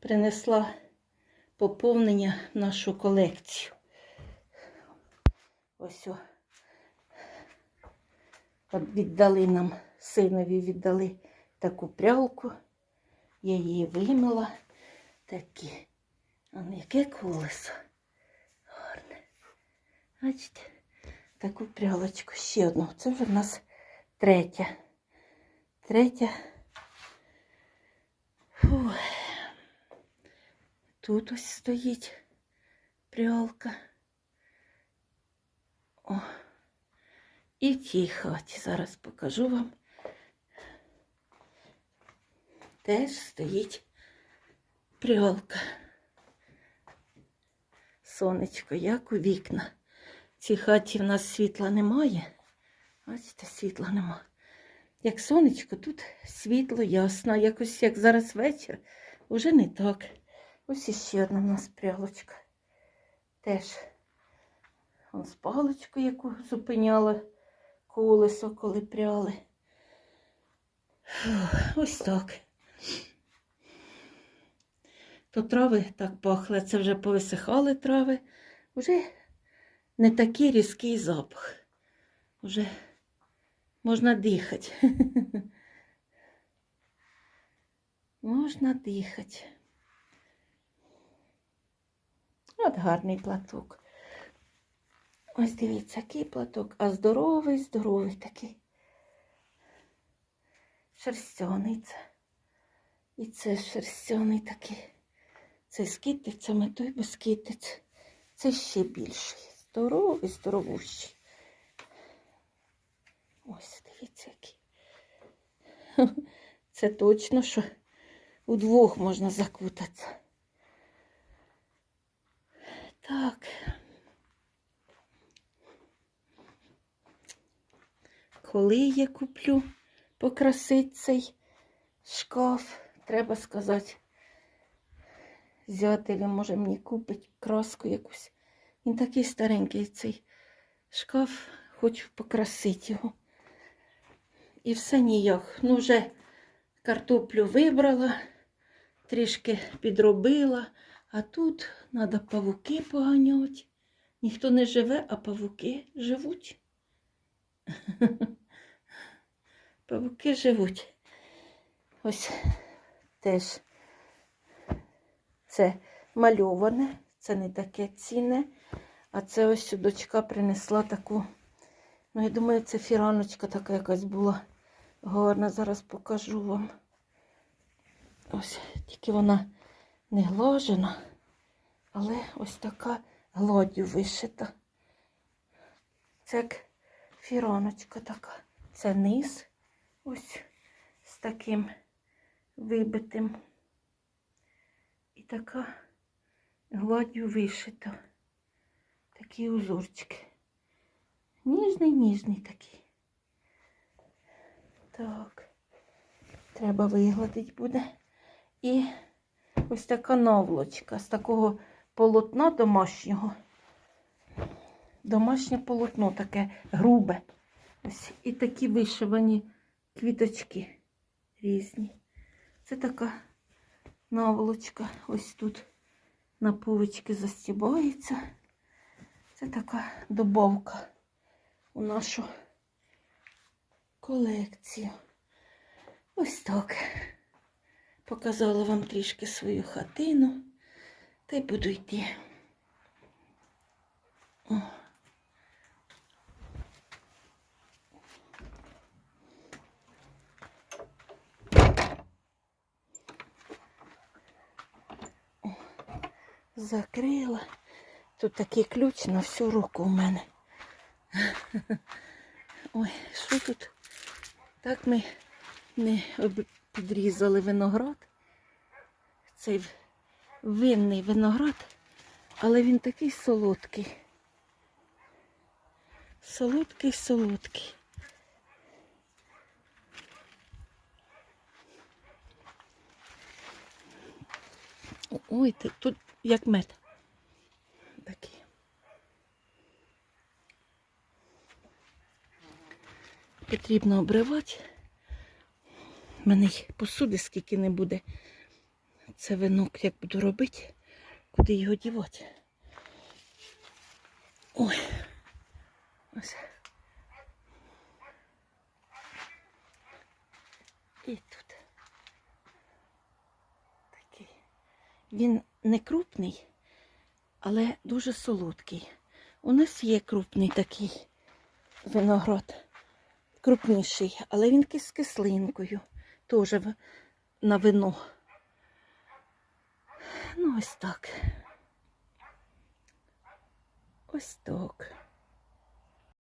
принесла поповнення в нашу колекцію. Ось о. Віддали нам, синові віддали таку прялку. Я її вимила. Такі. А ну, яке колесо. Гарне. Бачите, таку прялочку. Ще одну. Це вже в нас третя. Третя. Фух. Тут ось стоїть прялка. О. І в тій хаті зараз покажу вам. Теж стоїть прялка. Сонечко, як у вікна. В цій хаті в нас світла немає. Бачите, світла нема. Як сонечко, тут світло ясно. Якось як зараз вечір, уже не так. Ось іще одна в нас прялочка. Теж он з паличкою, яку зупиняла колесо, коли пряли. Фух, Ось так. То трави так пахли, це вже повисихали трави. Уже не такий різкий запах. Уже можна дихати. Можна дихати. От гарний платок. Ось дивіться, який платок, а здоровий, здоровий такий. Шерстяний це. І це шерстяний такий. Це з китицями, той без китиць. Це ще більший. Здоровий, здоровущий. Ось, дивіться, який. Це точно, що удвох можна закутатися. Так. Коли я куплю покрасить цей шкаф, треба сказати, зятелі, може мені купить краску якусь. Він такий старенький цей шкаф, хочу покрасити його. І все ніяк. Ну, вже картоплю вибрала, трішки підробила, а тут треба павуки поганяти. Ніхто не живе, а павуки живуть. Павуки живуть. Ось теж це мальоване, це не таке цінне. А це ось дочка принесла таку. Ну, я думаю, це фіраночка така якась була гарна. Зараз покажу вам. Ось, тільки вона не глажена, але ось така гладдю вишита. Це як фіраночка така. Це низ ось з таким вибитим. І така гладдю вишита. Такі узорчики. Ніжний, ніжний такий. Так, треба вигладити буде. І ось така наволочка з такого полотна домашнього. Домашнє полотно таке грубе. Ось і такі вишивані квіточки різні. Це така наволочка. Ось тут на пувички застібається. Це така добавка у нашу колекцію. Ось так. Показала вам трішки свою хатину. Та й буду йти. О. Закрила. Тут такий ключ на всю руку у мене. Ой, що тут? Так ми не підрізали виноград. Цей винний виноград, але він такий солодкий. Солодкий, солодкий. Ой, тут як мед. Такий. Потрібно обривати. У мене й посуди скільки не буде. Це винок, як буду робити, куди його дівати. Ой. Ось. І тут. Такий. Він не крупний, але дуже солодкий. У нас є крупний такий виноград, крупніший, але він з кислинкою, теж на вино. Ну, ось так. Ось так.